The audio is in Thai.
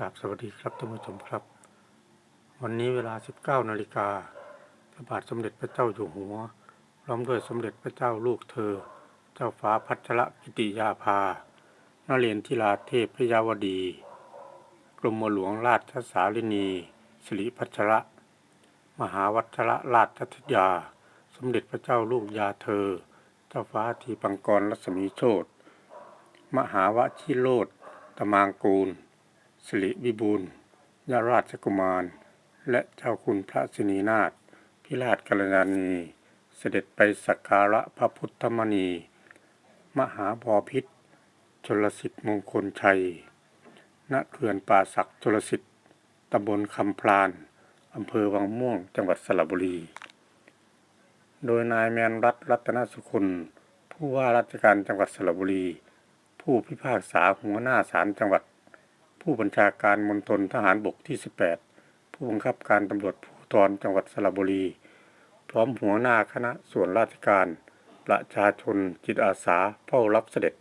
ราบสวัสดีครับท่านผู้ชมครับ วันนี้เวลา 19นาฬิกาพระบาทสมเด็จพระเจ้าอยู่หัวพร้อมด้วยสมเด็จพระเจ้าลูกเธอ เจ้าฟ้าพัชรกิติยาภานเรียนทิราเทพพยาวดี กรมหลวงราชสารินีสิริพัชระ มหาวัชระราชธิยา สมเด็จพระเจ้าลูกยาเธอ เจ้าฟ้าทีปังกรรัศมีโชตมหาวชิโรธตมางกูล สิริวิบูลยาราชกุมาร และเจ้าคุณพระสินีนาถพิราชกัลยาณี เสด็จไปสักการะพระพุทธมณี มหาบอพิษชลสิทธิมงคลชัย ณเขื่อนป่าศักดิ์ชลสิทธิ์ตำบลคำพลานอำเภอวังม่วงจังหวัดสระบุรี โดยนายแมนรัตน์รัตนสุคนผู้ว่าราชการจังหวัดสระบุรี ผู้พิพากษาหัวหน้าศาลจังหวัด ผู้บัญชาการมณฑลทหารบกที่ 18 ผู้บังคับการตำรวจภูธรจังหวัดสระบุรี พร้อมหัวหน้าคณะส่วนราชการ ประชาชนจิตอาสาเฝ้ารับเสด็จ